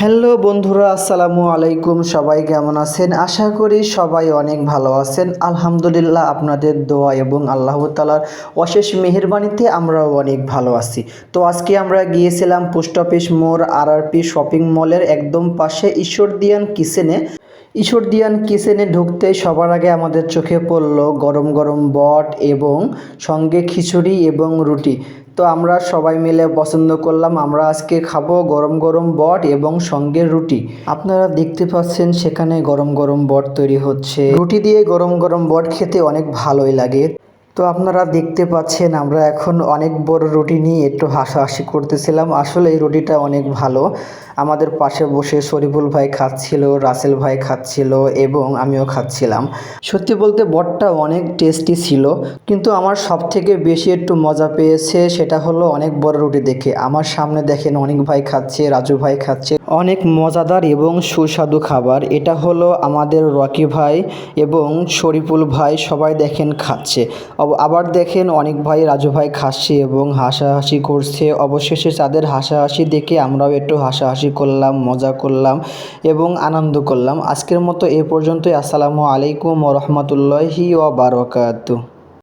Hello বন্ধুরা, আসসালামু আলাইকুম। সবাই কেমন আছেন? আশা করি সবাই অনেক ভালো আছেন। আলহামদুলিল্লাহ আপনাদের দোয়া এবং আল্লাহ তালার অশেষ মেহরবানিতে আমরাও অনেক ভালো আছি। তো আজকে আমরা গিয়েছিলাম পোস্ট অফিস মোড় আর পি শপিং মলের একদম পাশে ঈশ্বরদিয়ান কিচেনে। ঈশ্বরদিয়ান কিচেনে ঢুকতে সবার আগে আমাদের চোখে পড়ল গরম গরম বট এবং সঙ্গে খিচুড়ি এবং রুটি। তো আমরা সবাই মিলে পছন্দ করলাম, আমরা আজকে খাব গরম গরম বট এবং সঙ্গে রুটি। আপনারা দেখতে পাচ্ছেন সেখানে গরম গরম বট তৈরি হচ্ছে। রুটি দিয়ে গরম গরম বট খেতে অনেক ভালোই লাগে। তো আপনারা দেখতে পাচ্ছেন আমরা এখন অনেক বড় রুটি নিয়ে একটু হাসাহাসি করতেছিলাম। আসলে এই রুটিটা অনেক ভালো। আমাদের পাশে বসে শরীফুল ভাই খাচ্ছিল, রাসেল ভাই খাচ্ছিল এবং আমিও খাচ্ছিলাম। সত্যি বলতে বটটা অনেক টেস্টি ছিল, কিন্তু আমার সব থেকে বেশি একটু মজা পেয়েছে সেটা হলো অনেক বড় রুটি দেখে। আমার সামনে দেখেন অনেক ভাই খাচ্ছে, রাজু ভাই খাচ্ছে। অনেক মজাদার এবং সুস্বাদু খাবার। এটা হলো আমাদের রকি ভাই এবং শরীফুল ভাই সবাই দেখেন খাচ্ছে। আবার দেখেন অনেক ভাই রাজু ভাই খাচ্ছে এবং হাসাহাসি করছে। অবশেষে তাদের হাসাহাসি দেখে আমরাও একটু হাসাহাসি করলাম, মজা করলাম এবং আনন্দ করলাম। আজকের মতো এ পর্যন্তই। আসসালামু আলাইকুম রহমতুল্লাহি ও বারকাতু